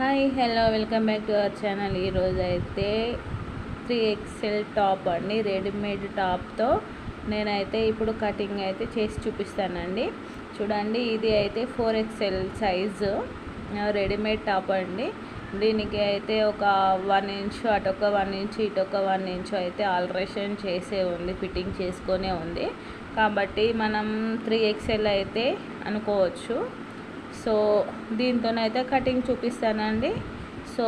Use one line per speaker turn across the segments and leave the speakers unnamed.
Hi hello welcome back to our channel. ఈరోజు అయితే three XL top అండి readymade టాప్తో నేనైతే ఇప్పుడు కటింగ్ అయితే చేసి చూపిస్తానండి. చూడండి ఇది అయితే four XL size readymade top అండి. దీనికి అయితే ఒక వన్ ఇంచ్ అటొక వన్ ఇంచ్ ఇటొక వన్ ఇంచ్ అయితే ఆల్ట్రేషన్ చేసే ఉంది ఫిట్టింగ్ చేసుకొనే ఉంది. కాబట్టి మనం త్రీ ఎక్స్ఎల్ అయితే అనుకోవచ్చు. సో దీంతోనైతే కటింగ్ చూపిస్తానండి. సో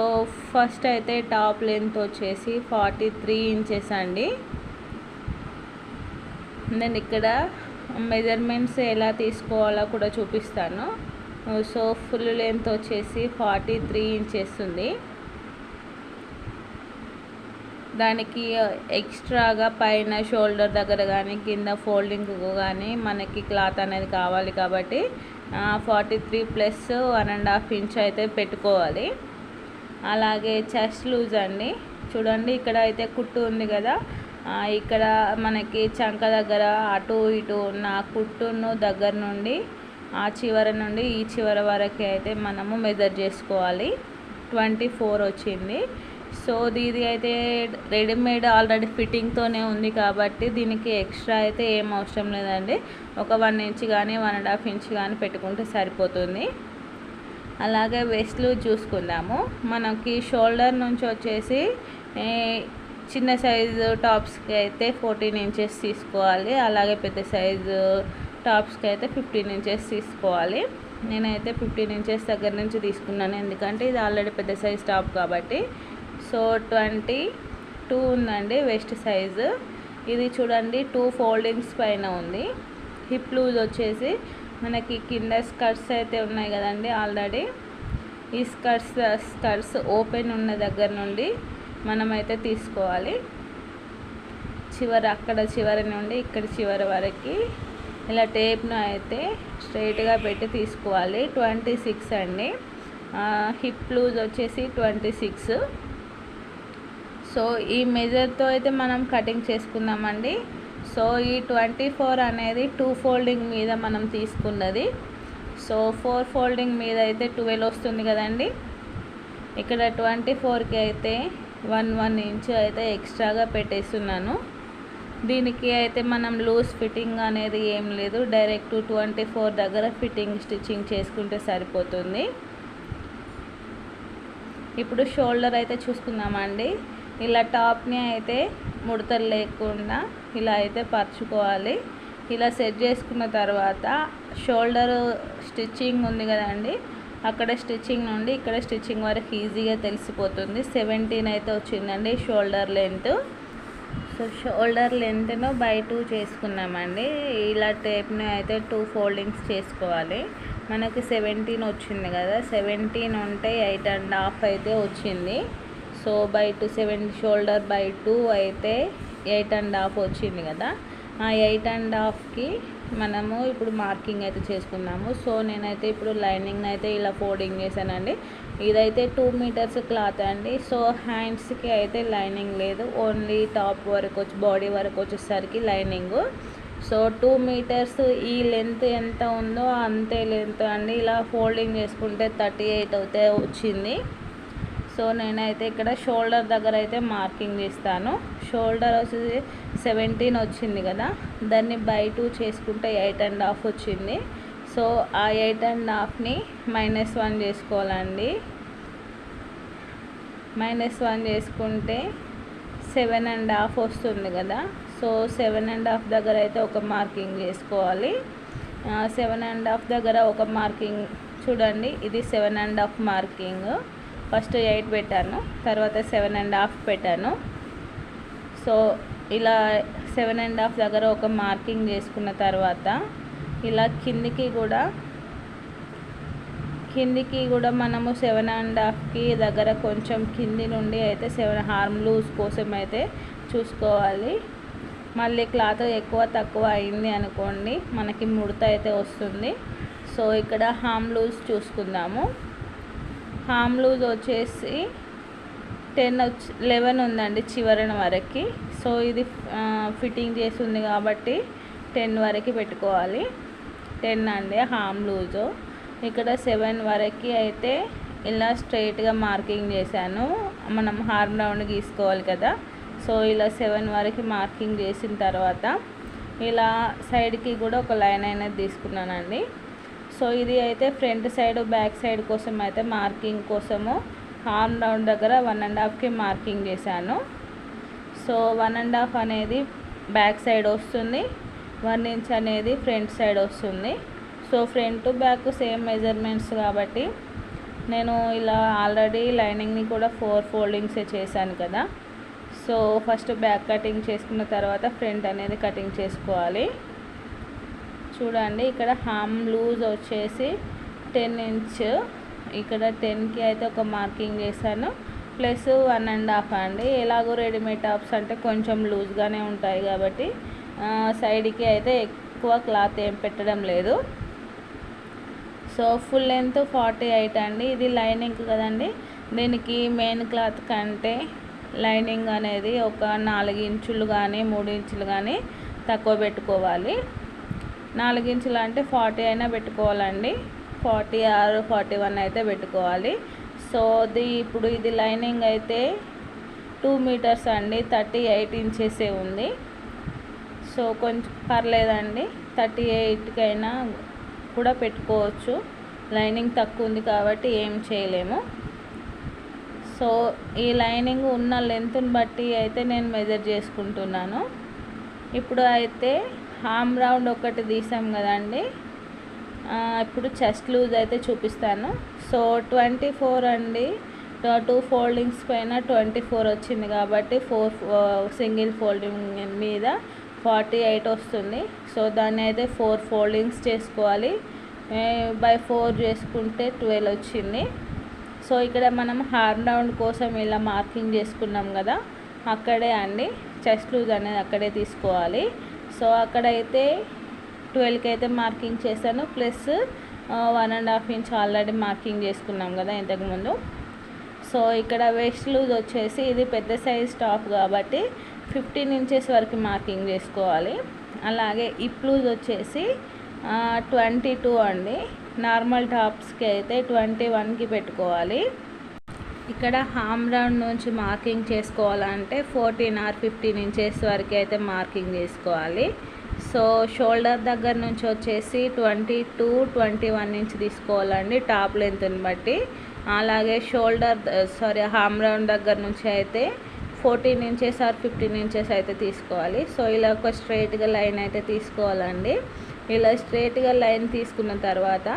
ఫస్ట్ అయితే టాప్ లెంత్ వచ్చేసి ఫార్టీ త్రీ ఇంచెస్ అండి. నేను ఇక్కడ మెజర్మెంట్స్ ఎలా తీసుకోవాలో కూడా చూపిస్తాను. సో ఫుల్ లెంత్ వచ్చేసి ఫార్టీ త్రీ ఇంచెస్ ఉంది. దానికి ఎక్స్ట్రాగా పైన షోల్డర్ దగ్గర కానీ కింద ఫోల్డింగ్ కానీ మనకి క్లాత్ అనేది కావాలి కాబట్టి forty three plus one and half inch అయితే పెట్టుకోవాలి. అలాగే చెస్ట్ లూజ్ అండి. చూడండి ఇక్కడ అయితే కుట్టు ఉంది కదా. ఇక్కడ మనకి చంక దగ్గర అటు ఇటు ఉన్న కుట్టును దగ్గర నుండి ఆ చివరి నుండి ఈ చివరి వరకు అయితే మనము మెజర్ చేసుకోవాలి. ట్వంటీ ఫోర్ వచ్చింది. సో ఇది అయితే రెడీమేడ్ ఆల్రెడీ ఫిట్టింగ్తోనే ఉంది కాబట్టి దీనికి ఎక్స్ట్రా అయితే ఏం అవసరం లేదండి. ఒక వన్ ఇంచ్ కానీ వన్ అండ్ హాఫ్ ఇంచ్ కానీ పెట్టుకుంటే సరిపోతుంది. అలాగే వెస్ట్లు చూసుకుందాము. మనకి షోల్డర్ నుంచి వచ్చేసి చిన్న సైజు టాప్స్కి అయితే ఫోర్టీన్ ఇంచెస్ తీసుకోవాలి. అలాగే పెద్ద సైజు టాప్స్కి అయితే ఫిఫ్టీన్ ఇంచెస్ తీసుకోవాలి. నేనైతే ఫిఫ్టీన్ ఇంచెస్ దగ్గర నుంచి తీసుకున్నాను. ఎందుకంటే ఇది ఆల్రెడీ పెద్ద సైజ్ టాప్ కాబట్టి సో ట్వంటీ టూ ఉందండి వెస్ట్ సైజు. ఇది చూడండి టూ ఫోల్డింగ్స్ పైన ఉంది. హిప్ లూజ్ వచ్చేసి మనకి కింద స్కర్ట్స్ అయితే ఉన్నాయి కదండి ఆల్రెడీ. ఈ స్కర్ట్స్ స్కర్ట్స్ ఓపెన్ ఉన్న దగ్గర నుండి మనమైతే తీసుకోవాలి. చివరి అక్కడ చివరి నుండి ఇక్కడ చివరి వరకు ఇలా టేప్ను అయితే స్ట్రైట్గా పెట్టి తీసుకోవాలి. ట్వంటీ సిక్స్ అండి. హిప్ లూజ్ వచ్చేసి ట్వంటీ సిక్స్. సో ఈ మెజర్తో అయితే మనం కటింగ్ చేసుకుందామండి. సో ఈ ట్వంటీ ఫోర్ అనేది టూ ఫోల్డింగ్ మీద మనం తీసుకున్నది. సో ఫోర్ ఫోల్డింగ్ మీద అయితే ట్వెల్వ్ వస్తుంది కదండి. ఇక్కడ ట్వంటీ ఫోర్కి అయితే వన్ వన్ ఇంచ్ అయితే ఎక్స్ట్రాగా పెట్టేస్తున్నాను. దీనికి అయితే మనం లూజ్ ఫిట్టింగ్ అనేది ఏం లేదు. డైరెక్ట్ ట్వంటీ ఫోర్ దగ్గర ఫిట్టింగ్ స్టిచ్చింగ్ చేసుకుంటే సరిపోతుంది. ఇప్పుడు షోల్డర్ అయితే చూసుకుందామండి. ఇలా టాప్ని అయితే ముడతలు లేకుండా ఇలా అయితే పరుచుకోవాలి. ఇలా సెట్ చేసుకున్న తర్వాత షోల్డర్ స్టిచ్చింగ్ ఉంది కదండి అక్కడ స్టిచ్చింగ్ నుండి ఇక్కడ స్టిచ్చింగ్ వరకు ఈజీగా తెలిసిపోతుంది. సెవెంటీన్ అయితే వచ్చిందండి షోల్డర్ లెంత్. సో షోల్డర్ లెంత్ను బై టూ చేసుకున్నామండి. ఇలా టేప్ని అయితే టూ ఫోల్డింగ్స్ చేసుకోవాలి. మనకి సెవెంటీన్ వచ్చింది కదా సెవెంటీన్ ఉంటే ఎయిట్ అండ్ హాఫ్ అయితే వచ్చింది. So by two seven shoulder by two అయితే ఎయిట్ అండ్ హాఫ్ వచ్చింది కదా. ఆ ఎయిట్ అండ్ హాఫ్కి మనము ఇప్పుడు మార్కింగ్ అయితే చేసుకున్నాము. సో నేనైతే ఇప్పుడు లైనింగ్ అయితే ఇలా ఫోల్డింగ్ చేశానండి. ఇదైతే టూ మీటర్స్ క్లాత్ అండి. సో హ్యాండ్స్కి అయితే లైనింగ్ లేదు. ఓన్లీ టాప్ వరకు వచ్చి బాడీ వరకు వచ్చేసరికి లైనింగ్. సో టూ మీటర్స్ ఈ లెంత్ ఎంత ఉందో అంతే లెంత్ అండి. ఇలా ఫోల్డింగ్ చేసుకుంటే థర్టీ ఎయిట్ అయితే వచ్చింది. సో నేనైతే ఇక్కడ షోల్డర్ దగ్గర అయితే మార్కింగ్ చేస్తాను. షోల్డర్ వచ్చేసి సెవెంటీన్ వచ్చింది కదా దాన్ని బై టూ చేసుకుంటే ఎయిట్ అండ్ హాఫ్ వచ్చింది. సో ఆ ఎయిట్ అండ్ హాఫ్ని మైనస్ వన్ చేసుకోవాలండి. మైనస్ వన్ చేసుకుంటే సెవెన్ అండ్ హాఫ్ వస్తుంది కదా సో సెవెన్ అండ్ హాఫ్ దగ్గర అయితే ఒక మార్కింగ్ చేసుకోవాలి. సెవెన్ అండ్ హాఫ్ దగ్గర ఒక మార్కింగ్ చూడండి ఇది seven and half marking. First eight పెట్టాను తర్వాత సెవెన్ అండ్ హాఫ్ పెట్టాను. సో ఇలా సెవెన్ అండ్ హాఫ్ దగ్గర ఒక మార్కింగ్ చేసుకున్న తర్వాత ఇలా కిందికి కూడా కిందికి కూడా మనము సెవెన్ అండ్ హాఫ్కి దగ్గర కొంచెం కింది నుండి అయితే సెవెన్ హార్మ్ లూజ్ కోసం అయితే చూసుకోవాలి. మళ్ళీ క్లాత్ ఎక్కువ తక్కువ అయింది అనుకోండి మనకి ముడత అయితే వస్తుంది. సో ఇక్కడ హామ్ లూజ్ చూసుకుందాము. హామ్ లూజ్ వచ్చేసి టెన్ వచ్చి లెవెన్ ఉందండి చివరన వరకు. సో ఇది ఫిట్టింగ్ చేసి ఉంది కాబట్టి టెన్ వరకు పెట్టుకోవాలి. టెన్ అండి హామ్ లూజు. ఇక్కడ సెవెన్ వరకు అయితే ఇలా స్ట్రైట్గా మార్కింగ్ చేశాను. మనం హార్మ్ రౌండ్ గీసుకోవాలి కదా. సో ఇలా సెవెన్ వరకు మార్కింగ్ చేసిన తర్వాత ఇలా సైడ్కి కూడా ఒక లైన్ అనేది తీసుకున్నానండి. సో ఇది అయితే ఫ్రంట్ సైడ్ బ్యాక్ సైడ్ కోసం అయితే మార్కింగ్ కోసము హార్మ్ రౌండ్ దగ్గర వన్ అండ్ హాఫ్కి మార్కింగ్ చేశాను. సో వన్ అండ్ హాఫ్ అనేది బ్యాక్ సైడ్ వస్తుంది వన్ ఇంచ్ అనేది ఫ్రంట్ సైడ్ వస్తుంది. So front back same measurements కాబట్టి నేను ఇలా ఆల్రెడీ లైనింగ్ని కూడా ఫోర్ ఫోల్డింగ్సే చేశాను కదా. సో ఫస్ట్ బ్యాక్ కటింగ్ చేసుకున్న తర్వాత ఫ్రంట్ అనేది కటింగ్ చేసుకోవాలి. చూడండి ఇక్కడ హామ్ లూజ్ వచ్చేసి టెన్ ఇంచ్. ఇక్కడ టెన్కి అయితే ఒక మార్కింగ్ చేశాను. ప్లస్ వన్ అండ్ హాఫ్ అండి. ఎలాగో రెడీమేడ్ టాప్స్ అంటే కొంచెం లూజ్గానే ఉంటాయి కాబట్టి సైడ్కి అయితే ఎక్కువ క్లాత్ ఏం పెట్టడం లేదు. So full length forty eight అండి. ఇది లైనింగ్ కదండి. దీనికి మెయిన్ క్లాత్ కంటే లైనింగ్ అనేది ఒక నాలుగు ఇంచులు కానీ మూడు ఇంచులు కానీ తక్కువ పెట్టుకోవాలి. నాలుగించులు అంటే ఫార్టీ అయినా పెట్టుకోవాలండి. ఫార్టీ ఆర్ ఫార్టీ వన్ అయితే పెట్టుకోవాలి. సో ఇది ఇప్పుడు ఇది లైనింగ్ అయితే టూ మీటర్స్ అండి. థర్టీ ఎయిట్ ఇంచెసే ఉంది. సో కొంచెం పర్లేదండి. థర్టీ ఎయిట్కైనా కూడా పెట్టుకోవచ్చు. లైనింగ్ తక్కువ ఉంది కాబట్టి ఏం చేయలేము. సో ఈ లైనింగ్ ఉన్న లెంత్ని బట్టి అయితే నేను మెజర్ చేసుకుంటున్నాను. ఇప్పుడు అయితే హామ్ రౌండ్ ఒకటి తీసాం కదండి. ఇప్పుడు చెస్ట్ లూజ్ అయితే చూపిస్తాను. సో ట్వంటీ ఫోర్ అండి. టూ ఫోల్డింగ్స్ పైన ట్వంటీ ఫోర్ వచ్చింది కాబట్టి ఫోర్ సింగిల్ ఫోల్డింగ్ మీద ఫార్టీ ఎయిట్ వస్తుంది. సో దాన్ని అయితే ఫోర్ ఫోల్డింగ్స్ చేసుకోవాలి. బై ఫోర్ చేసుకుంటే ట్వెల్వ్ వచ్చింది. సో ఇక్కడ మనం హార్మ్ రౌండ్ కోసం ఇలా మార్కింగ్ చేసుకున్నాం కదా. అక్కడే అండి. చెస్ట్ లూజ్ అనేది అక్కడే తీసుకోవాలి. సో అక్కడైతే ట్వెల్వ్కి అయితే మార్కింగ్ చేశాను. Plus one and half inch already marking చేసుకున్నాం కదా ఇంతకుముందు. సో ఇక్కడ వేస్ట్ లూజ్ వచ్చేసి ఇది పెద్ద సైజ్ టాప్ కాబట్టి ఫిఫ్టీన్ ఇంచెస్ వరకు మార్కింగ్ చేసుకోవాలి. అలాగే ఇప్ లూజ్ వచ్చేసి ట్వంటీ టూ అండి. నార్మల్ టాప్స్కి అయితే ట్వంటీ వన్కి పెట్టుకోవాలి. ఇక్కడ హామ్ రౌండ్ నుంచి మార్కింగ్ చేసుకోవాలంటే ఫోర్టీన్ ఆర్ ఫిఫ్టీన్ ఇంచెస్ వరకు అయితే మార్కింగ్ చేసుకోవాలి. సో షోల్డర్ దగ్గర నుంచి వచ్చేసి twenty two twenty one inch తీసుకోవాలండి టాప్ లెంత్ని బట్టి. అలాగే షోల్డర్ సారీ హామ్ రౌండ్ దగ్గర నుంచి అయితే fourteen inches or fifteen inches అయితే తీసుకోవాలి. సో ఇలా ఒక స్ట్రైట్గా లైన్ అయితే తీసుకోవాలండి. ఇలా స్ట్రైట్గా లైన్ తీసుకున్న తర్వాత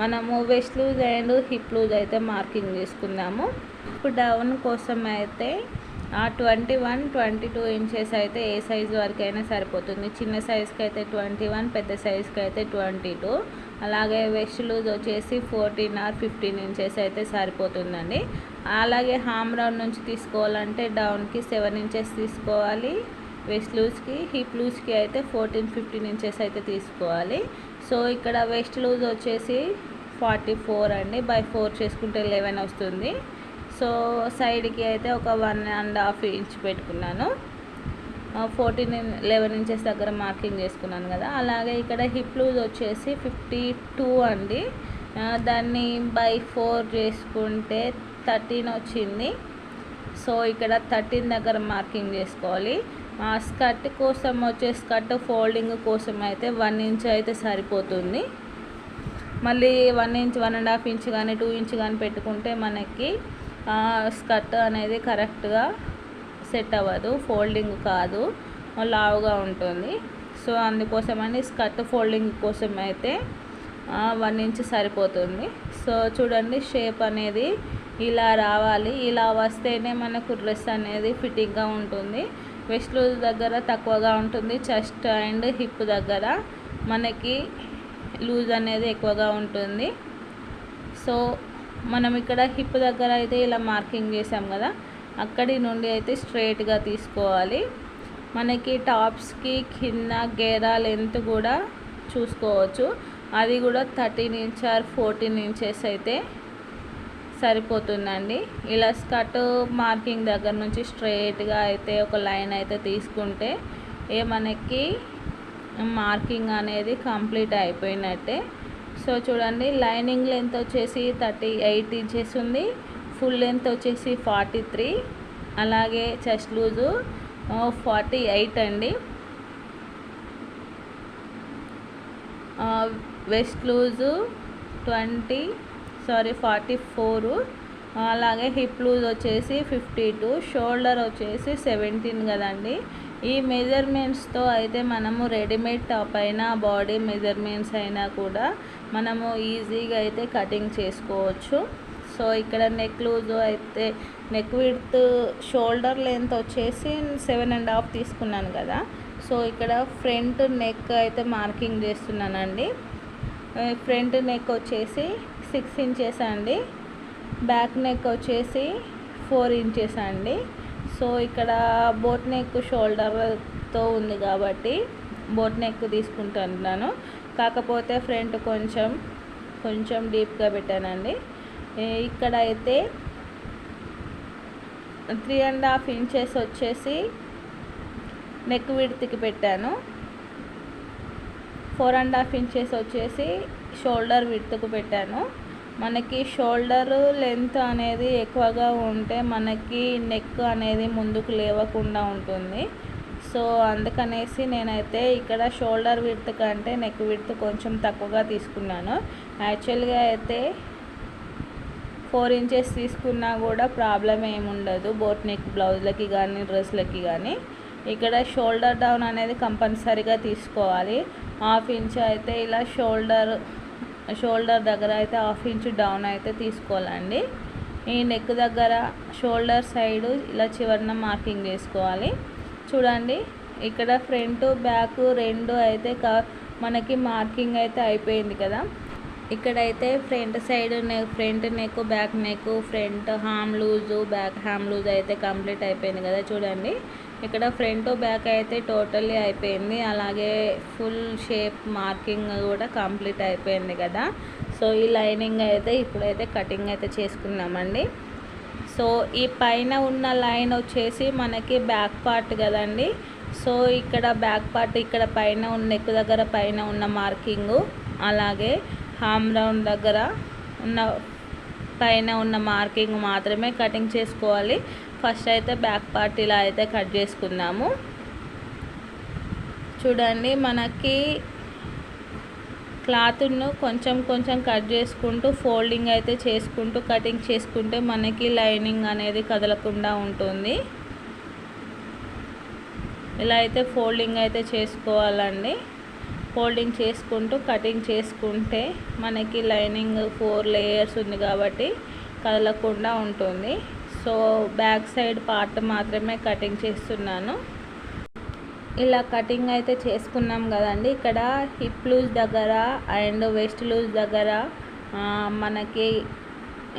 మనము waist loose and hip loose అయితే మార్కింగ్ చేసుకుందాము. ఇప్పుడు డౌన్ కోసం అయితే ఆ twenty one twenty two inches అయితే ఏ సైజ్ వరకు అయినా సరిపోతుంది. చిన్న సైజ్కి అయితే ట్వంటీ వన్ పెద్ద సైజ్కి అయితే ట్వంటీ టూ. అలాగే వెస్ట్ లూజ్ వచ్చేసి ఫోర్టీన్ ఆర్ ఫిఫ్టీన్ ఇంచెస్ అయితే సరిపోతుందండి. అలాగే హామ్ రౌండ్ నుంచి తీసుకోవాలంటే డౌన్కి సెవెన్ ఇంచెస్ తీసుకోవాలి. వెస్ట్ లూజ్కి హిప్ లూజ్కి అయితే ఫోర్టీన్ ఫిఫ్టీన్ ఇంచెస్ అయితే తీసుకోవాలి. సో ఇక్కడ వెస్ట్ లూజ్ వచ్చేసి ఫార్టీ ఫోర్ అండి. బై ఫోర్ చేసుకుంటే లెవెన్ వస్తుంది. సో సైడ్కి అయితే ఒక వన్ అండ్ హాఫ్ ఇంచ్ పెట్టుకున్నాను. ఫోర్టీన్ లెవెన్ ఇంచెస్ దగ్గర మార్కింగ్ చేసుకున్నాను కదా. అలాగే ఇక్కడ హిప్ లూజ్ వచ్చేసి ఫిఫ్టీ టూ అండి. దాన్ని బై ఫోర్ చేసుకుంటే థర్టీన్ వచ్చింది. సో ఇక్కడ థర్టీన్ దగ్గర మార్కింగ్ చేసుకోవాలి. ఆ స్కర్ట్ కోసం వచ్చే స్కర్ట్ ఫోల్డింగ్ కోసం అయితే వన్ ఇంచ్ అయితే సరిపోతుంది. మళ్ళీ one inch one and half inch కానీ టూ ఇంచ్ కానీ పెట్టుకుంటే మనకి స్కర్ట్ అనేది కరెక్ట్గా సెట్ అవ్వదు ఫోల్డింగ్ కాదు లావుగా ఉంటుంది. సో అందుకోసమని స్కర్ట్ ఫోల్డింగ్ కోసం అయితే వన్ ఇంచ్ సరిపోతుంది. సో చూడండి షేప్ అనేది ఇలా రావాలి. ఇలా వస్తేనే మనకు డ్రెస్ అనేది ఫిట్టింగ్గా ఉంటుంది. వెస్ట్ లూజ్ దగ్గర తక్కువగా ఉంటుంది. చెస్ట్ అండ్ హిప్ దగ్గర మనకి లూజ్ అనేది ఎక్కువగా ఉంటుంది. సో మనం ఇక్కడ హిప్ దగ్గర అయితే ఇలా మార్కింగ్ చేసాం కదా అక్కడి నుండి అయితే స్ట్రైట్గా తీసుకోవాలి. మనకి టాప్స్కి కింద గేరా లెంత్ కూడా చూసుకోవచ్చు. అది కూడా thirteen inch or fourteen inches అయితే సరిపోతుందండి. ఇలా స్కర్ట్ మార్కింగ్ దగ్గర నుంచి స్ట్రైట్గా అయితే ఒక లైన్ అయితే తీసుకుంటే ఏ మనకి మార్కింగ్ అనేది కంప్లీట్ అయిపోయినట్టే. సో చూడండి లైనింగ్ లెంత్ వచ్చేసి థర్టీ ఎయిట్ ఇంచెస్ ఉంది. ఫుల్ లెంత్ వచ్చేసి ఫార్టీ త్రీ. అలాగే చెస్ట్ లూజు ఫార్టీ ఎయిట్ అండి. Waist loose twenty sorry forty four. అలాగే హిప్ లూజ్ వచ్చేసి ఫిఫ్టీ టూ. షోల్డర్ వచ్చేసి సెవెంటీన్ కదండి. ఈ మెజర్మెంట్స్తో అయితే మనము రెడీమేడ్ టాప్ అయినా బాడీ మెజర్మెంట్స్ అయినా కూడా మనము ఈజీగా అయితే కటింగ్ చేసుకోవచ్చు. సో ఇక్కడ నెక్ లూజ్ అయితే నెక్ విడ్త్ షోల్డర్ లెంత్ వచ్చేసి సెవెన్ అండ్ హాఫ్ తీసుకున్నాను కదా. సో ఇక్కడ ఫ్రంట్ నెక్ అయితే మార్కింగ్ చేస్తున్నానండి. ఫ్రంట్ నెక్ వచ్చేసి సిక్స్ ఇంచెస్ అండి. బ్యాక్ నెక్ వచ్చేసి ఫోర్ ఇంచెస్ అండి. సో ఇక్కడ బోట్ నెక్ షోల్డర్తో ఉంది కాబట్టి బోట్ నెక్ తీసుకుంటున్నాను. కాకపోతే ఫ్రంట్ కొంచెం కొంచెం డీప్గా పెట్టానండి. ఇక్కడ అయితే త్రీ అండ్ హాఫ్ ఇంచెస్ వచ్చేసి నెక్ విడ్త్కి పెట్టాను. ఫోర్ అండ్ హాఫ్ ఇంచెస్ వచ్చేసి షోల్డర్ విడతకు పెట్టాను. మనకి షోల్డర్ లెంత్ అనేది ఎక్కువగా ఉంటే మనకి నెక్ అనేది ముందుకు లేవకుండా ఉంటుంది. సో అందుకనేసి నేనైతే ఇక్కడ షోల్డర్ విడ్త్ కంటే నెక్ విడ్త్ కొంచెం తక్కువగా తీసుకున్నాను. యాక్చువల్గా అయితే ఫోర్ ఇంచెస్ తీసుకున్నా కూడా ప్రాబ్లం ఏముండదు బోట్ నెక్ బ్లౌజ్లకి కానీ డ్రెస్లకి కానీ ఇక్కడ షోల్డర్ డౌన్ అనేది కంపల్సరీగా తీసుకోవాలి. హాఫ్ ఇంచ్ అయితే ఇలా షోల్డర్ షోల్డర్ దగ్గర అయితే హాఫ్ ఇంచ్ డౌన్ అయితే తీసుకోవాలండి. ఈ నెక్ దగ్గర షోల్డర్ సైడ్ ఇలా చివరిన మార్కింగ్ చేసుకోవాలి. చూడండి ఇక్కడ ఫ్రంట్ బ్యాక్ రెండు అయితే క మనకి మార్కింగ్ అయితే అయిపోయింది కదా. ఇక్కడైతే front side neck front neck back neck front hem loose back hem loose అయితే కంప్లీట్ అయిపోయింది కదా చూడండి. ఇక్కడ ఫ్రంట్ బ్యాక్ అయితే టోటల్లీ అయిపోయింది. అలాగే ఫుల్ షేప్ మార్కింగ్ కూడా కంప్లీట్ అయిపోయింది కదా. సో ఈ లైనింగ్ అయితే ఇప్పుడైతే కటింగ్ అయితే చేసుకున్నామండి. సో ఈ పైన ఉన్న లైన్ వచ్చేసి మనకి బ్యాక్ పార్ట్ కదండి. సో ఇక్కడ బ్యాక్ పార్ట్ ఇక్కడ పైన ఉన్న నెక్ దగ్గర పైన ఉన్న మార్కింగు అలాగే హామ్ రౌండ్ దగ్గర ఉన్న పైన ఉన్న మార్కింగ్ మాత్రమే కటింగ్ చేసుకోవాలి. ఫస్ట్ అయితే బ్యాక్ పార్ట్ ఇలా అయితే కట్ చేసుకుందాము. చూడండి మనకి క్లాత్ను కొంచెం కొంచెం కట్ చేసుకుంటూ ఫోల్డింగ్ అయితే చేసుకుంటూ కటింగ్ చేసుకుంటే మనకి లైనింగ్ అనేది కదలకుండా ఉంటుంది. ఇలా అయితే ఫోల్డింగ్ అయితే చేసుకోవాలండి. ఫోల్డింగ్ చేసుకుంటూ కటింగ్ చేసుకుంటే మనకి లైనింగ్ ఫోర్ లేయర్స్ ఉంది కాబట్టి కదలకుండా ఉంటుంది. సో బ్యాక్ సైడ్ పార్ట్ మాత్రమే కటింగ్ చేస్తున్నాను. ఇలా కటింగ్ అయితే చేసుకున్నాం కదండి. ఇక్కడ హిప్ లూజ్ దగ్గర అండ్ వెస్ట్ లూజ్ దగ్గర మనకి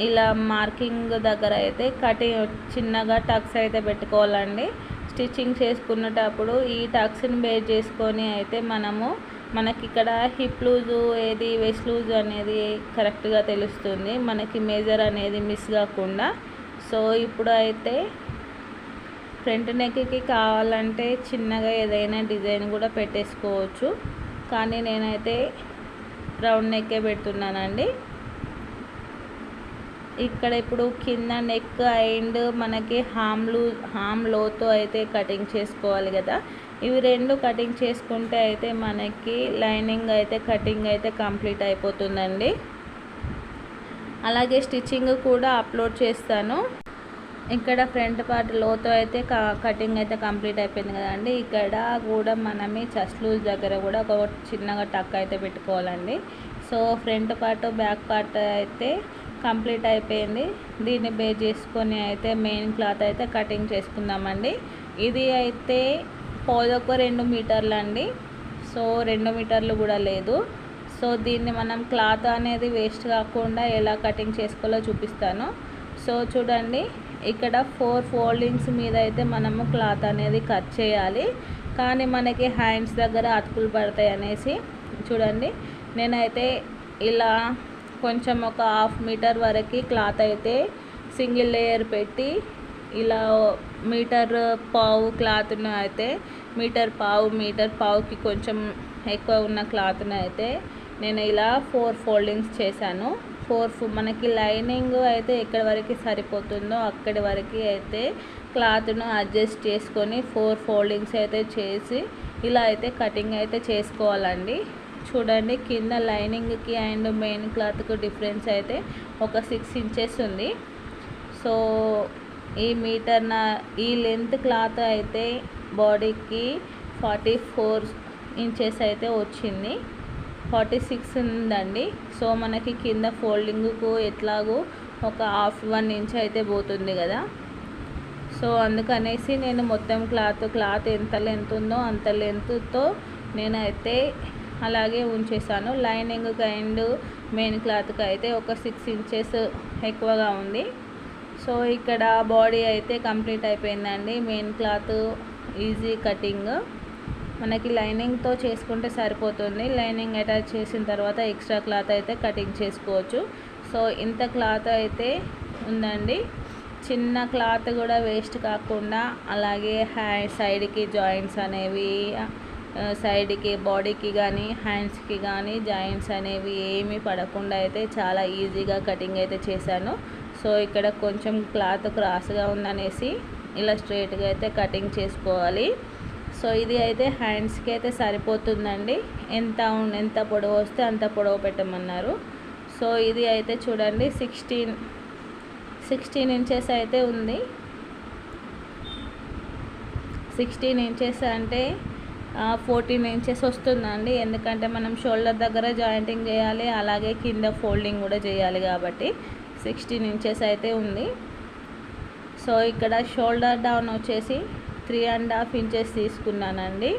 ఇలా మార్కింగ్ దగ్గర అయితే కటింగ్ చిన్నగా టక్స్ అయితే పెట్టుకోవాలండి. స్టిచ్చింగ్ చేసుకునేటప్పుడు ఈ టక్స్ని బేస్ చేసుకొని అయితే మనము మనకి ఇక్కడ హిప్ లూజు ఏది వెస్ట్ లూజ్ అనేది కరెక్ట్గా తెలుస్తుంది. మనకి మేజర్ అనేది మిస్ కాకుండా సో ఇప్పుడు అయితే ఫ్రంట్ నెక్కి కావాలంటే చిన్నగా ఏదైనా డిజైన్ కూడా పెట్టేసుకోవచ్చు. కానీ నేనైతే రౌండ్ నెక్కే పెడుతున్నానండి. ఇక్కడ ఇప్పుడు కింద నెక్ అండ్ మనకి హామ్లు హామ్ లోతో అయితే కటింగ్ చేసుకోవాలి కదా. ఇవి రెండు కటింగ్ చేసుకుంటే అయితే మనకి లైనింగ్ అయితే కటింగ్ అయితే కంప్లీట్ అయిపోతుందండి. అలాగే స్టిచ్చింగ్ కూడా అప్లోడ్ చేస్తాను. ఇక్కడ ఫ్రంట్ పార్ట్ లోతో అయితే కటింగ్ అయితే కంప్లీట్ అయిపోయింది కదండి ఇక్కడ కూడా మనమే చెస్ట్ లూజ్ దగ్గర కూడా ఒక చిన్నగా టక్ అయితే పెట్టుకోవాలండి. So front part back part అయితే కంప్లీట్ అయిపోయింది. దీన్ని బేస్ చేసుకొని అయితే మెయిన్ క్లాత్ అయితే కటింగ్ చేసుకుందామండి. ఇది అయితే పోదొక రెండు మీటర్లు అండి. సో రెండు మీటర్లు కూడా లేదు. సో దీన్ని మనం క్లాత్ అనేది వేస్ట్ కాకుండా ఎలా కటింగ్ చేసుకోవాలో చూపిస్తాను. సో చూడండి ఇక్కడ ఫోర్ ఫోల్డింగ్స్ మీద అయితే మనము క్లాత్ అనేది కట్ చేయాలి. కానీ మనకి హ్యాండ్స్ దగ్గర అతుకులు పడతాయి అనేసి చూడండి. నేనైతే ఇలా కొంచెం ఒక హాఫ్ మీటర్ వరకు క్లాత్ అయితే సింగిల్ లేయర్ పెట్టి ఇలా మీటర్ పావు క్లాత్ను అయితే మీటర్ పావు మీటర్ పావుకి కొంచెం ఎక్కువ ఉన్న క్లాత్ను అయితే నేను ఇలా ఫోర్ ఫోల్డింగ్స్ చేశాను. ఫోర్ మనకి లైనింగ్ అయితే ఎక్కడి వరకు సరిపోతుందో అక్కడి వరకు అయితే క్లాత్ను అడ్జస్ట్ చేసుకొని ఫోర్ ఫోల్డింగ్స్ అయితే చేసి ఇలా అయితే కటింగ్ అయితే చేసుకోవాలండి. చూడండి కింద లైనింగ్కి అండ్ మెయిన్ క్లాత్కు డిఫరెన్స్ అయితే ఒక సిక్స్ ఇంచెస్ ఉంది. సో ఈ మీటర్ నా ఈ లెంత్ క్లాత్ అయితే బాడీకి ఫార్టీ ఫోర్ ఇంచెస్ అయితే వచ్చింది. ఫార్టీ సిక్స్ ఉందండి. సో మనకి కింద ఫోల్డింగ్కు ఎట్లాగో ఒక హాఫ్ వన్ ఇంచ్ అయితే పోతుంది కదా. సో అందుకనేసి నేను మొత్తం క్లాత్ క్లాత్ ఎంత లెంత్ ఉందో అంత లెంత్తో నేనైతే అలాగే ఉంచేసాను. లైనింగ్ అండ్ మెయిన్ క్లాత్కి అయితే ఒక సిక్స్ ఇంచెస్ ఎక్కువగా ఉంది. సో ఇక్కడ బాడీ అయితే కంప్లీట్ అయిపోయిందండి. Main cloth easy cutting. మనకి లైనింగ్తో చేసుకుంటే సరిపోతుంది. లైనింగ్ అటాచ్ చేసిన తర్వాత ఎక్స్ట్రా క్లాత్ అయితే కటింగ్ చేసుకోవచ్చు. సో ఇంత క్లాత్ అయితే ఉందండి. చిన్న క్లాత్ కూడా వేస్ట్ కాకుండా అలాగే హ్యా సైడ్కి జాయింట్స్ అనేవి సైడ్కి బాడీకి కానీ హ్యాండ్స్కి కానీ జాయింట్స్ అనేవి ఏమీ పడకుండా అయితే చాలా ఈజీగా కటింగ్ అయితే చేశాను. సో ఇక్కడ కొంచెం క్లాత్ క్రాస్గా ఉందనేసి ఇలా స్ట్రైట్గా అయితే కటింగ్ చేసుకోవాలి. సో ఇది అయితే హ్యాండ్స్కి అయితే సరిపోతుందండి. ఎంత ఎంత పొడవు వస్తే అంత పొడవు పెట్టమన్నారు. సో ఇది అయితే చూడండి సిక్స్టీన్ సిక్స్టీన్ ఇంచెస్ అయితే ఉంది. సిక్స్టీన్ ఇంచెస్ అంటే ఫోర్టీన్ ఇంచెస్ వస్తుందండి. ఎందుకంటే మనం షోల్డర్ దగ్గర జాయింటింగ్ చేయాలి అలాగే కింద ఫోల్డింగ్ కూడా చేయాలి కాబట్టి సిక్స్టీన్ ఇంచెస్ అయితే ఉంది. సో ఇక్కడ షోల్డర్ డౌన్ వచ్చేసి త్రీ అండ్ హాఫ్ ఇంచెస్ తీసుకున్నానండి.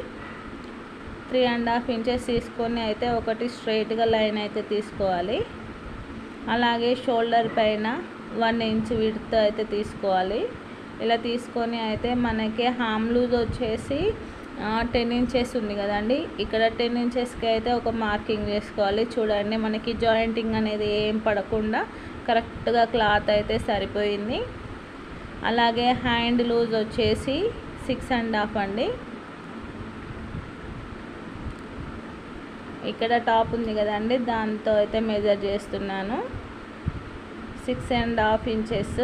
త్రీ అండ్ హాఫ్ ఇంచెస్ తీసుకొని అయితే ఒకటి స్ట్రైట్గా లైన్ అయితే తీసుకోవాలి. అలాగే షోల్డర్ పైన వన్ ఇంచ్ విడ్త్ అయితే తీసుకోవాలి. ఇలా తీసుకొని అయితే మనకి హామ్ లూజ్ వచ్చేసి టెన్ ఇంచెస్ ఉంది కదండి. ఇక్కడ టెన్ ఇంచెస్కి అయితే ఒక మార్కింగ్ చేసుకోవాలి. చూడండి మనకి జాయింటింగ్ అనేది ఏం పడకుండా కరెక్ట్గా క్లాత్ అయితే సరిపోయింది. అలాగే హ్యాండ్ లూజ్ వచ్చేసి సిక్స్ అండ్ హాఫ్ అండి. ఇక్కడ టాప్ ఉంది కదండి దాంతో అయితే మెజర్ చేస్తున్నాను. Six and half inches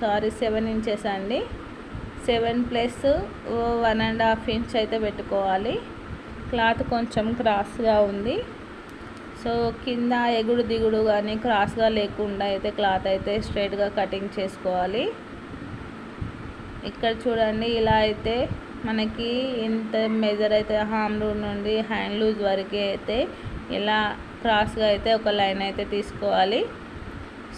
sorry seven inches అండి. Seven plus one and half inch అయితే పెట్టుకోవాలి. క్లాత్ కొంచెం క్రాస్గా ఉంది. సో కింద ఎగుడు దిగుడు కానీ క్రాస్గా లేకుండా అయితే క్లాత్ అయితే స్ట్రైట్గా కటింగ్ చేసుకోవాలి. ఇక్కడ చూడండి ఇలా అయితే మనకి ఇంత మెజర్ అయితే హామ్ లూజ్ నుండి హ్యాండ్ లూజ్ వరకు అయితే ఇలా క్రాస్గా అయితే ఒక లైన్ అయితే తీసుకోవాలి.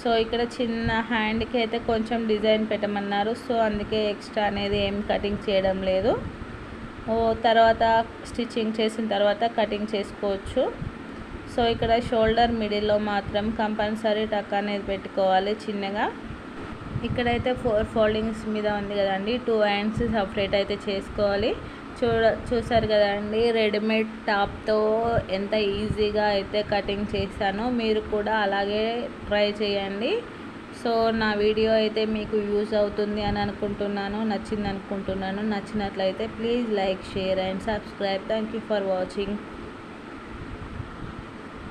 సో ఇక్కడ చిన్న హ్యాండ్కి అయితే కొంచెం డిజైన్ పెట్టమన్నారు. సో అందుకే ఎక్స్ట్రా అనేది ఏం కటింగ్ చేయడం లేదు. ఓ తర్వాత స్టిచ్చింగ్ చేసిన తర్వాత కటింగ్ చేసుకోవచ్చు. సో ఇక్కడ షోల్డర్ మిడిల్లో మాత్రం కంపల్సరీ టక్ అనేది పెట్టుకోవాలి చిన్నగా. ఇక్కడైతే ఫోర్ ఫోల్డింగ్స్ మీద ఉంది కదండి. టూ హ్యాండ్స్ సపరేట్ అయితే చేసుకోవాలి. చూడ చూసారు కదండి రెడీమేడ్ టాప్తో ఎంత ఈజీగా అయితే కటింగ్ చేశానో మీరు కూడా అలాగే ట్రై చేయండి. సో నా వీడియో అయితే మీకు యూజ్ అవుతుంది అని అనుకుంటున్నాను నచ్చింది అనుకుంటున్నాను. నచ్చినట్లయితే please like share and subscribe. Thank for watching.